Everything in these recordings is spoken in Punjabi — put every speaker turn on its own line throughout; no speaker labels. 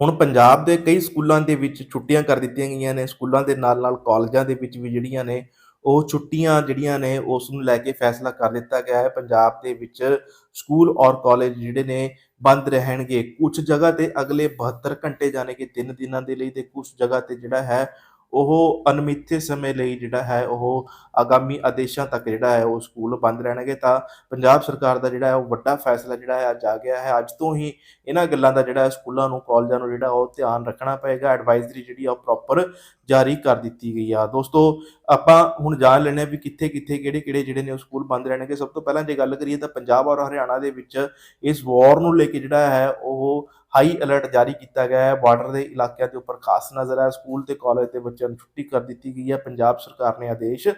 ਹੁਣ ਪੰਜਾਬ ਦੇ ਕਈ ਸਕੂਲਾਂ ਦੇ ਵਿੱਚ ਛੁੱਟੀਆਂ ਕਰ ਦਿੱਤੀਆਂ ਗਈਆਂ ਨੇ, ਸਕੂਲਾਂ ਦੇ ਨਾਲ-ਨਾਲ ਕਾਲਜਾਂ ਦੇ ਵਿੱਚ ਵੀ ਜਿਹੜੀਆਂ ਨੇ, ਉਹ ਛੁੱਟੀਆਂ ਜਿਹੜੀਆਂ ਨੇ, ਉਸ ਨੂੰ ਲੈ ਕੇ ਫੈਸਲਾ ਕਰ ਦਿੱਤਾ ਗਿਆ ਹੈ। ਪੰਜਾਬ ਦੇ ਵਿੱਚ ਸਕੂਲ ਔਰ ਕਾਲਜ ਜਿਹੜੇ ਨੇ, ਬੰਦ ਰਹਿਣਗੇ। ਕੁਝ ਜਗ੍ਹਾ ਤੇ ਅਗਲੇ 72 ਘੰਟੇ ਜਾਣੇ ਕਿ 3 ਦਿਨਾਂ ਦੇ ਲਈ ਤੇ ਕੁਝ ਜਗ੍ਹਾ ਤੇ ਜਿਹੜਾ ਹੈ ਉਹ ਅਨਮਿੱਥੇ ਸਮੇਂ ਲਈ ਜਿਹੜਾ ਹੈ, ਉਹ ਆਗਾਮੀ ਆਦੇਸ਼ਾਂ ਤੱਕ ਜਿਹੜਾ ਹੈ, ਉਹ ਸਕੂਲ ਬੰਦ ਰਹਿਣਗੇ। ਤਾਂ ਪੰਜਾਬ ਸਰਕਾਰ ਦਾ ਜਿਹੜਾ ਹੈ, ਉਹ ਵੱਡਾ ਫੈਸਲਾ ਜਿਹੜਾ ਹੈ, ਅੱਜ ਆ ਗਿਆ ਹੈ। ਅੱਜ ਤੋਂ ਹੀ ਇਹਨਾਂ ਗੱਲਾਂ ਦਾ ਜਿਹੜਾ ਸਕੂਲਾਂ ਨੂੰ, ਕਾਲਜਾਂ ਨੂੰ ਜਿਹੜਾ, ਉਹ ਧਿਆਨ ਰੱਖਣਾ ਪਏਗਾ। ਐਡਵਾਈਜ਼ਰੀ ਜਿਹੜੀ ਆ, ਉਹ ਪ੍ਰੋਪਰ ਜਾਰੀ ਕਰ ਦਿੱਤੀ ਗਈ ਆ। ਦੋਸਤੋ, ਆਪਾਂ ਹੁਣ ਜਾਣ ਲੈਣੇ ਆ ਵੀ ਕਿੱਥੇ ਕਿੱਥੇ, ਕਿਹੜੇ ਕਿਹੜੇ ਜਿਹੜੇ ਨੇ, ਉਹ ਸਕੂਲ ਬੰਦ ਰਹਿਣਗੇ। ਸਭ ਤੋਂ ਪਹਿਲਾਂ ਜੇ ਗੱਲ ਕਰੀਏ ਤਾਂ ਪੰਜਾਬ ਔਰ ਹਰਿਆਣਾ ਦੇ ਵਿੱਚ ਇਸ ਵਾਰ ਨੂੰ ਲੈ ਕੇ ਜਿਹੜਾ ਹੈ, ਉਹ ਹਾਈ ਅਲਰਟ ਜਾਰੀ ਕੀਤਾ ਗਿਆ ਹੈ। ਬਾਰਡਰ ਦੇ ਇਲਾਕਿਆਂ ਦੇ ਉੱਪਰ ਖਾਸ ਨਜ਼ਰ ਹੈ। ਸਕੂਲ ਤੇ ਕਾਲਜ ਦੇ ਬੱਚਿਆਂ ਨੂੰ ਛੁੱਟੀ ਕਰ ਦਿੱਤੀ ਗਈ ਹੈ। ਪੰਜਾਬ ਸਰਕਾਰ ਨੇ ਆਦੇਸ਼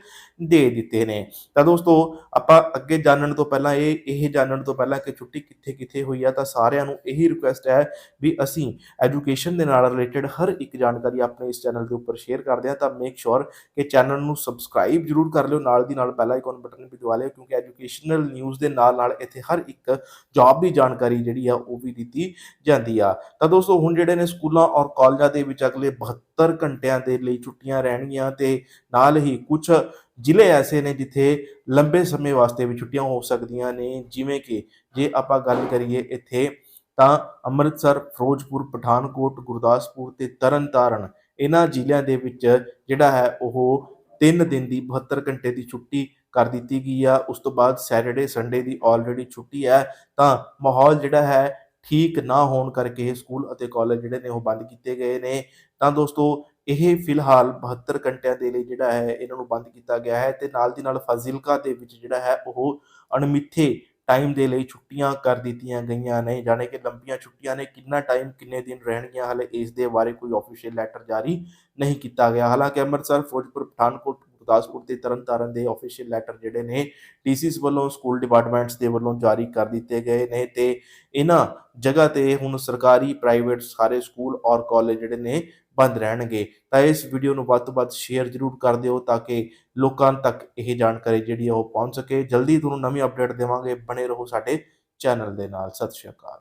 ਦੇ ਦਿੱਤੇ ਨੇ। ਤਾਂ ਦੋਸਤੋ, ਆਪਾਂ ਅੱਗੇ ਜਾਣਨ ਤੋਂ ਪਹਿਲਾਂ ਇਹ ਇਹ ਜਾਣਨ ਤੋਂ ਪਹਿਲਾਂ ਕਿ ਛੁੱਟੀ ਕਿੱਥੇ ਕਿੱਥੇ ਹੋਈ ਹੈ ਤਾਂ ਸਾਰਿਆਂ ਨੂੰ ਇਹੀ ਰਿਕੁਐਸਟ ਹੈ ਵੀ ਅਸੀਂ ਐਜੂਕੇਸ਼ਨ ਦੇ ਨਾਲ ਰਿਲੇਟਡ ਹਰ ਇੱਕ ਜਾਣਕਾਰੀ ਆਪਣੇ ਇਸ ਚੈਨਲ ਦੇ ਉੱਪਰ ਸ਼ੇਅਰ ਕਰਦੇ ਹਾਂ। ਤਾਂ ਮੇਕ ਸ਼ੋਰ ਕਿ ਚੈਨਲ ਨੂੰ ਸਬਸਕ੍ਰਾਈਬ ਜਰੂਰ ਕਰ ਲਿਓ। ਨਾਲ ਦੀ ਨਾਲ ਬੈਲ ਆਈਕਨ ਬਟਨ ਵੀ ਦਬਾ ਲਿਓ, ਕਿਉਂਕਿ ਐਜੂਕੇਸ਼ਨਲ ਨਿਊਜ਼ ਦੇ ਨਾਲ ਨਾਲ ਇੱਥੇ ਹਰ ਇੱਕ ਜੌਬ ਦੀ ਜਾਣਕਾਰੀ ਜਿਹੜੀ ਆ, ਉਹ ਵੀ ਦਿੱਤੀ ਜਾਂਦੀ ਆ। ਤਾਂ ਦੋਸਤੋ, ਹੁਣ ਜਿਹੜੇ ਨੇ ਸਕੂਲਾਂ ਔਰ ਕਾਲਜਾਂ ਦੇ ਵਿੱਚ ਅਗਲੇ 72 ਘੰਟਿਆਂ ਦੇ ਲਈ ਛੁੱਟੀਆਂ ਰਹਿਣਗੀਆਂ ਤੇ ਨਾਲ ਹੀ ਕੁਝ ਜ਼ਿਲ੍ਹੇ ਐਸੇ ਨੇ ਜਿੱਥੇ ਲੰਬੇ ਸਮੇਂ ਵਾਸਤੇ ਵੀ ਛੁੱਟੀਆਂ ਹੋ ਸਕਦੀਆਂ ਨੇ। ਜਿਵੇਂ ਕਿ ਜੇ ਆਪਾਂ ਗੱਲ ਕਰੀਏ ਇੱਥੇ, ਤਾਂ ਅੰਮ੍ਰਿਤਸਰ, ਫਿਰੋਜ਼ਪੁਰ, ਪਠਾਨਕੋਟ, ਗੁਰਦਾਸਪੁਰ ਤੇ ਤਰਨਤਾਰਨ, ਇਹਨਾਂ ਜ਼ਿਲ੍ਹਿਆਂ ਦੇ ਵਿੱਚ ਜਿਹੜਾ ਹੈ ਉਹ 3 ਦਿਨ ਦੀ 72 ਘੰਟੇ ਦੀ ਛੁੱਟੀ ਕਰ ਦਿੱਤੀ ਗਈ ਆ। ਉਸ ਤੋਂ ਬਾਅਦ ਸੈਟਰਡੇ ਸੰਡੇ ਦੀ ਆਲਰੇਡੀ ਛੁੱਟੀ ਹੈ। ਤਾਂ ਮਾਹੌਲ ਜਿਹੜਾ ਹੈ ਠੀਕ ਨਾ ਹੋਣ ਕਰਕੇ ਇਹ ਸਕੂਲ ਅਤੇ ਕਾਲਜ ਜਿਹੜੇ ਨੇ ਉਹ ਬੰਦ ਕੀਤੇ ਗਏ ਨੇ। ਤਾਂ ਦੋਸਤੋ, ਇਹ ਫਿਲਹਾਲ 72 ਘੰਟਿਆਂ ਦੇ ਲਈ ਜਿਹੜਾ ਹੈ, ਇਹਨਾਂ ਨੂੰ ਬੰਦ ਕੀਤਾ ਗਿਆ ਹੈ ਤੇ ਨਾਲ ਦੀ ਨਾਲ ਫਾਜ਼ਿਲਕਾ ਦੇ ਵਿੱਚ ਜਿਹੜਾ ਹੈ, ਉਹ ਅਣਮਿੱਥੇ ਟਾਈਮ ਦੇ ਲਈ ਛੁੱਟੀਆਂ ਕਰ ਦਿੱਤੀਆਂ ਗਈਆਂ ਨੇ। ਜਾਣੇ ਕਿ ਲੰਬੀਆਂ ਛੁੱਟੀਆਂ ਨੇ, ਕਿੰਨਾ ਟਾਈਮ, ਕਿੰਨੇ ਦਿਨ ਰਹਿਣਗੀਆਂ, ਹਾਲੇ ਇਸ ਦੇ ਬਾਰੇ ਕੋਈ ਆਫੀਸ਼ੀਅਲ ਲੈਟਰ ਜਾਰੀ ਨਹੀਂ ਕੀਤਾ ਗਿਆ। ਹਾਲਾਂਕਿ ਅੰਮ੍ਰਿਤਸਰ, ਫਿਰੋਜ਼ਪੁਰ, ਪਠਾਨਕੋਟ ਗੁਰਦਾਸਪੁਰ ਤੇ ਤਰਨਤਾਰਨ ਦੇ ਆਫੀਸ਼ੀਅਲ ਲੈਟਰ ਜਿਹੜੇ ਨੇ ਡੀਸੀਸ ਵੱਲੋਂ ਸਕੂਲ ਡਿਪਾਰਟਮੈਂਟਸ ਦੇ ਵੱਲੋਂ ਜਾਰੀ ਕਰ ਦਿੱਤੇ ਗਏ ਨੇ ਤੇ ਇਹਨਾਂ ਜਗ੍ਹਾ ਤੇ ਹੁਣ ਸਰਕਾਰੀ ਪ੍ਰਾਈਵੇਟ ਸਾਰੇ ਸਕੂਲ ਔਰ ਕਾਲਜ ਜਿਹੜੇ ਨੇ ਬੰਦ ਰਹਿਣਗੇ। ਤਾਂ ਇਸ ਵੀਡੀਓ ਨੂੰ ਵੱਧ ਤੋਂ ਵੱਧ ਸ਼ੇਅਰ ਜ਼ਰੂਰ ਕਰ ਦਿਓ ਤਾਂ ਕਿ ਲੋਕਾਂ ਤੱਕ ਇਹ ਜਾਣਕਾਰੀ ਜਿਹੜੀ ਆ ਉਹ ਪਹੁੰਚ ਸਕੇ। ਜਲਦੀ ਤੁਹਾਨੂੰ ਨਵੀਂ ਅਪਡੇਟ ਦੇਵਾਂਗੇ। ਬਣੇ ਰਹੋ ਸਾਡੇ ਚੈਨਲ ਦੇ ਨਾਲ। ਸਤਿ ਸ਼੍ਰੀ ਅਕਾਲ।